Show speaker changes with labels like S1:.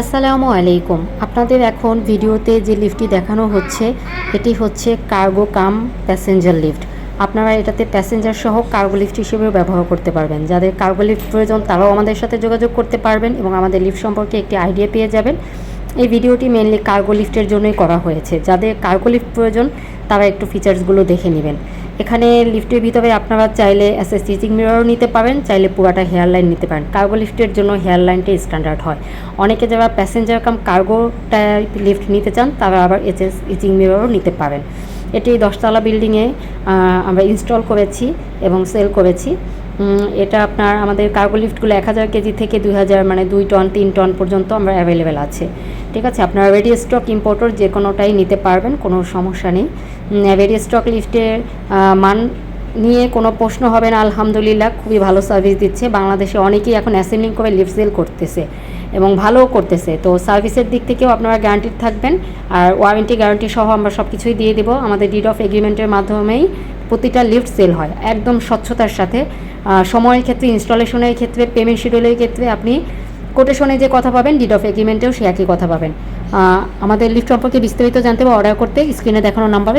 S1: আসসালামু আলাইকুম। আপনাদের এখন ভিডিওতে যে লিফটটি দেখানো হচ্ছে, এটি হচ্ছে কার্গো কাম প্যাসেঞ্জার লিফট। আপনারা এটাতে প্যাসেঞ্জার সহ কার্গো লিফট হিসেবেও ব্যবহার করতে পারবেন। যাদের কার্গো লিফট প্রয়োজন, তারাও আমাদের সাথে যোগাযোগ করতে পারবেন এবং আমাদের লিফট সম্পর্কে একটি আইডিয়া পেয়ে যাবেন। এই ভিডিওটি মেনলি কার্গো লিফটের জন্যই করা হয়েছে। যাদের কার্গো লিফট প্রয়োজন, তারা একটু ফিচার্সগুলো দেখে নেবেন। এখানে লিফটের ভিতরে আপনারা চাইলে এসে স্টিচিং মিররও নিতে পারেন, চাইলে পুরাটা হেয়ার লাইন নিতে পারেন। কার্গো লিফটের জন্য হেয়ার লাইনটি স্ট্যান্ডার্ড হয়। অনেকে যারা passenger cum cargo type lift নিতে চান, তারা আবার এসে স্টিচিং মিররও নিতে পারেন। এটি দশতলা বিল্ডিংয়ে আমরা ইনস্টল করেছি এবং সেল করেছি। এটা আপনার আমাদের কার্গো লিফটগুলো এক হাজার কেজি থেকে দুই হাজার মানে দুই টন, তিন টন পর্যন্ত আমরা অ্যাভেলেবেল আছে। ঠিক আছে? আপনারা রেডি স্টক ইম্পোর্টার যে কোনোটাই নিতে পারবেন, কোনো সমস্যা নেই। রেডি স্টক লিফটের মান নিয়ে কোনো প্রশ্ন হবে না, আলহামদুলিল্লাহ, খুবই ভালো সার্ভিস দিচ্ছে। বাংলাদেশে অনেকেই এখন অ্যাসেম্বলিং করে লিফট সেল করতেছে এবং ভালোও করতেছে। তো সার্ভিসের দিক থেকেও আপনারা গ্যারান্টিড থাকবেন। আর ওয়ারেন্টি গ্যারান্টি সহ আমরা সব কিছুই দিয়ে দেবো। আমাদের ডিড অফ এগ্রিমেন্টের মাধ্যমেই প্রতিটা লিফট সেল হয়। একদম স্বচ্ছতার সাথে। সময়ের ক্ষেত্রে, ইনস্টলেশনের ক্ষেত্রে পেমেন্ট শিডিউলের ক্ষেত্রে আপনি কোটেশনে যে কথা পাবেন ডিড অফ এগ্রিমেন্টেও সে একই কথা পাবেন। আমাদের লিফট সম্পর্কে বিস্তারিত জানতে বা অর্ডার করতে স্ক্রিনে দেখানো নাম্বারে